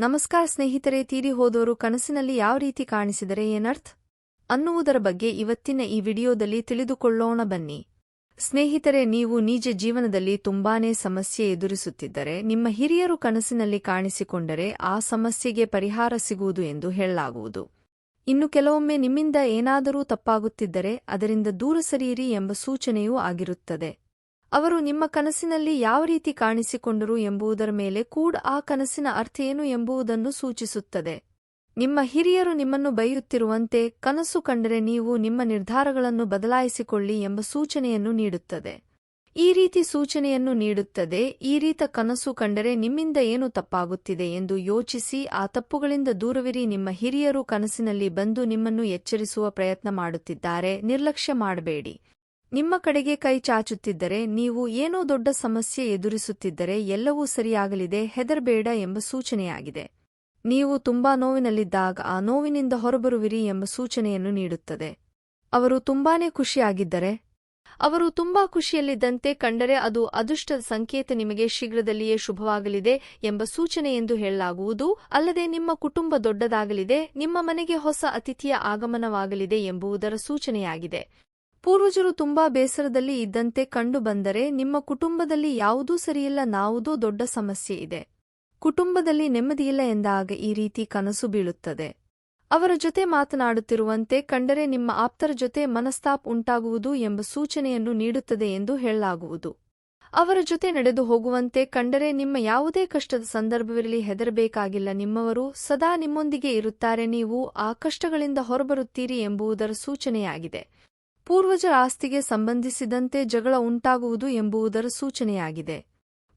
ನಮಸ್ಕಾರ ಸ್ನೇಹಿತರೆ, ತೀರಿ ಹೋದವರು ಕನಸಿನಲ್ಲಿ ಯಾವ ರೀತಿ ಕಾಣಿಸಿದರೆ ಏನರ್ಥ? ಅನ್ನುವುದರ ಬಗ್ಗೆ ಇವತ್ತಿನ ಈ ವಿಡಿಯೋದಲ್ಲಿ ತಿಳಿದುಕೊಳ್ಳೋಣ ಬನ್ನಿ. ಸ್ನೇಹಿತರೆ, ನೀವು ನಿಜ ಜೀವನದಲ್ಲಿ ತುಂಬಾನೇ ಸಮಸ್ಯೆ ಎದುರಿಸುತ್ತಿದ್ದರೆ, ನಿಮ್ಮ ಹಿರಿಯರು ಕನಸಿನಲ್ಲಿ ಕಾಣಿಸಿಕೊಂಡರೆ ಆ ಸಮಸ್ಯೆಗೆ ಪರಿಹಾರ ಸಿಗುವುದು ಎಂದು ಹೇಳಲಾಗುವುದು. ಇನ್ನು ಕೆಲವೊಮ್ಮೆ ನಿಮ್ಮಿಂದ ಏನಾದರೂ ತಪ್ಪಾಗುತ್ತಿದ್ದರೆ, ಅದರಿಂದ ದೂರ ಸರಿಯಿರಿ ಎಂಬ ಸೂಚನೆಯೂ ಆಗಿರುತ್ತದೆ. ಅವರು ನಿಮ್ಮ ಕನಸಿನಲ್ಲಿ ಯಾವ ರೀತಿ ಕಾಣಿಸಿಕೊಂಡರು ಎಂಬುದರ ಮೇಲೆ ಕೂಡ ಆ ಕನಸಿನ ಅರ್ಥ ಏನು ಎಂಬುದನ್ನು ಸೂಚಿಸುತ್ತದೆ. ನಿಮ್ಮ ಹಿರಿಯರು ನಿಮ್ಮನ್ನು ಬೈಯುತ್ತಿರುವಂತೆ ಕನಸು ಕಂಡರೆ ನೀವು ನಿಮ್ಮ ನಿರ್ಧಾರಗಳನ್ನು ಬದಲಾಯಿಸಿಕೊಳ್ಳಿ ಎಂಬ ಸೂಚನೆಯನ್ನು ನೀಡುತ್ತದೆ. ಈ ರೀತಿ ಸೂಚನೆಯನ್ನು ನೀಡುತ್ತದೆ, ಈ ರೀತ ಕನಸು ಕಂಡರೆ ನಿಮ್ಮಿಂದ ಏನು ತಪ್ಪಾಗುತ್ತಿದೆ ಎಂದು ಯೋಚಿಸಿ, ಆ ತಪ್ಪುಗಳಿಂದ ದೂರವಿರಿ, ನಿಮ್ಮ ಹಿರಿಯರು ಕನಸಿನಲ್ಲಿ ಬಂದು ನಿಮ್ಮನ್ನು ಎಚ್ಚರಿಸುವ ಪ್ರಯತ್ನ ಮಾಡುತ್ತಿದ್ದಾರೆ, ನಿರ್ಲಕ್ಷ್ಯ ಮಾಡಬೇಡಿ. ನಿಮ್ಮ ಕಡೆಗೆ ಕೈ ಚಾಚುತ್ತಿದ್ದರೆ ನೀವು ಏನೋ ದೊಡ್ಡ ಸಮಸ್ಯೆ ಎದುರಿಸುತ್ತಿದ್ದರೆ ಎಲ್ಲವೂ ಸರಿಯಾಗಲಿದೆ, ಹೆದರಬೇಡ ಎಂಬ ಸೂಚನೆಯಾಗಿದೆ. ನೀವು ತುಂಬಾ ನೋವಿನಲ್ಲಿದ್ದಾಗ ಆ ನೋವಿನಿಂದ ಹೊರಬರುವಿರಿ ಎಂಬ ಸೂಚನೆಯನ್ನು ನೀಡುತ್ತದೆ. ಅವರು ತುಂಬಾನೇ ಖುಷಿಯಾಗಿದ್ದರೆ? ಅವರು ತುಂಬಾ ಖುಷಿಯಲ್ಲಿದ್ದಂತೆ ಕಂಡರೆ ಅದು ಅದೃಷ್ಟದ ಸಂಕೇತ ನಿಮಗೆ ಶೀಘ್ರದಲ್ಲಿಯೇ ಶುಭವಾಗಲಿದೆ ಎಂಬ ಸೂಚನೆ ಎಂದು ಹೇಳಲಾಗುವುದು. ಅಲ್ಲದೆ ನಿಮ್ಮ ಕುಟುಂಬ ದೊಡ್ಡದಾಗಲಿದೆ, ನಿಮ್ಮ ಮನೆಗೆ ಹೊಸ ಅತಿಥಿಯ ಆಗಮನವಾಗಲಿದೆ ಎಂಬುದರ ಸೂಚನೆಯಾಗಿದೆ. ಪೂರ್ವಜರು ತುಂಬಾ ಬೇಸರದಲ್ಲಿ ಇದ್ದಂತೆ ಕಂಡುಬಂದರೆ ನಿಮ್ಮ ಕುಟುಂಬದಲ್ಲಿ ಯಾವುದೂ ಸರಿಯಿಲ್ಲ, ನಾವುದೋ ದೊಡ್ಡ ಸಮಸ್ಯೆ ಇದೆ. ಕುಟುಂಬದಲ್ಲಿ ನೆಮ್ಮದಿಯಿಲ್ಲ ಎಂದಾಗ ಈ ರೀತಿ ಕನಸು ಬೀಳುತ್ತದೆ. ಅವರ ಜೊತೆ ಮಾತನಾಡುತ್ತಿರುವಂತೆ ಕಂಡರೆ ನಿಮ್ಮ ಆಪ್ತರ ಜೊತೆ ಮನಸ್ತಾಪ್ ಉಂಟಾಗುವುದು ಎಂಬ ಸೂಚನೆಯನ್ನು ನೀಡುತ್ತದೆ ಎಂದು ಹೇಳಲಾಗುವುದು. ಅವರ ಜೊತೆ ನಡೆದು ಹೋಗುವಂತೆ ಕಂಡರೆ ನಿಮ್ಮ ಯಾವುದೇ ಕಷ್ಟದ ಸಂದರ್ಭವಿರಲಿ, ಹೆದರಬೇಕಾಗಿಲ್ಲ. ನಿಮ್ಮವರು ಸದಾ ನಿಮ್ಮೊಂದಿಗೆ ಇರುತ್ತಾರೆ, ನೀವು ಆ ಕಷ್ಟಗಳಿಂದ ಹೊರಬರುತ್ತೀರಿ ಎಂಬುದರ ಸೂಚನೆಯಾಗಿದೆ. ಪೂರ್ವಜರ ಆಸ್ತಿಗೆ ಸಂಬಂಧಿಸಿದಂತೆ ಜಗಳ ಉಂಟಾಗುವುದು ಎಂಬುದರ ಸೂಚನೆಯಾಗಿದೆ.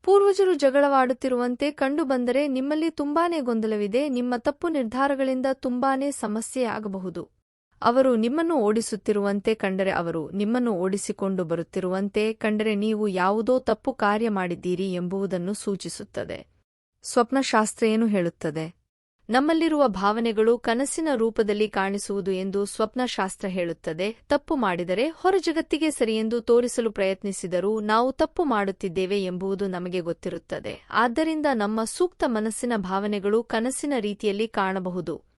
ಪೂರ್ವಜರು ಜಗಳವಾಡುತ್ತಿರುವಂತೆ ಕಂಡುಬಂದರೆ ನಿಮ್ಮಲ್ಲಿ ತುಂಬಾನೇ ಗೊಂದಲವಿದೆ, ನಿಮ್ಮ ತಪ್ಪು ನಿರ್ಧಾರಗಳಿಂದ ತುಂಬಾನೇ ಸಮಸ್ಯೆಯಾಗಬಹುದು. ಅವರು ನಿಮ್ಮನ್ನು ಓಡಿಸುತ್ತಿರುವಂತೆ ಕಂಡರೆ ಅವರು ನಿಮ್ಮನ್ನು ಓಡಿಸಿಕೊಂಡು ಬರುತ್ತಿರುವಂತೆ ಕಂಡರೆ ನೀವು ಯಾವುದೋ ತಪ್ಪು ಕಾರ್ಯ ಮಾಡಿದ್ದೀರಿ ಎಂಬುದನ್ನು ಸೂಚಿಸುತ್ತದೆ. ಸ್ವಪ್ನಶಾಸ್ತ್ರ ಏನು ಹೇಳುತ್ತದೆ. ನಮ್ಮಲ್ಲಿರುವ ಭಾವನೆಗಳು ಕನಸಿನ ರೂಪದಲ್ಲಿ ಕಾಣಿಸುವುದು ಎಂದು ಸ್ವಪ್ನಶಾಸ್ತ್ರ ಹೇಳುತ್ತದೆ. ತಪ್ಪು ಮಾಡಿದರೆ ಹೊರ ಜಗತ್ತಿಗೆ ಸರಿಯೆಂದು ತೋರಿಸಲು ಪ್ರಯತ್ನಿಸಿದರೂ ನಾವು ತಪ್ಪು ಮಾಡುತ್ತಿದ್ದೇವೆ ಎಂಬುದು ನಮಗೆ ಗೊತ್ತಿರುತ್ತದೆ. ಆದ್ದರಿಂದ ನಮ್ಮ ಸೂಕ್ತ ಮನಸ್ಸಿನ ಭಾವನೆಗಳು ಕನಸಿನ ರೀತಿಯಲ್ಲಿ ಕಾಣಬಹುದು.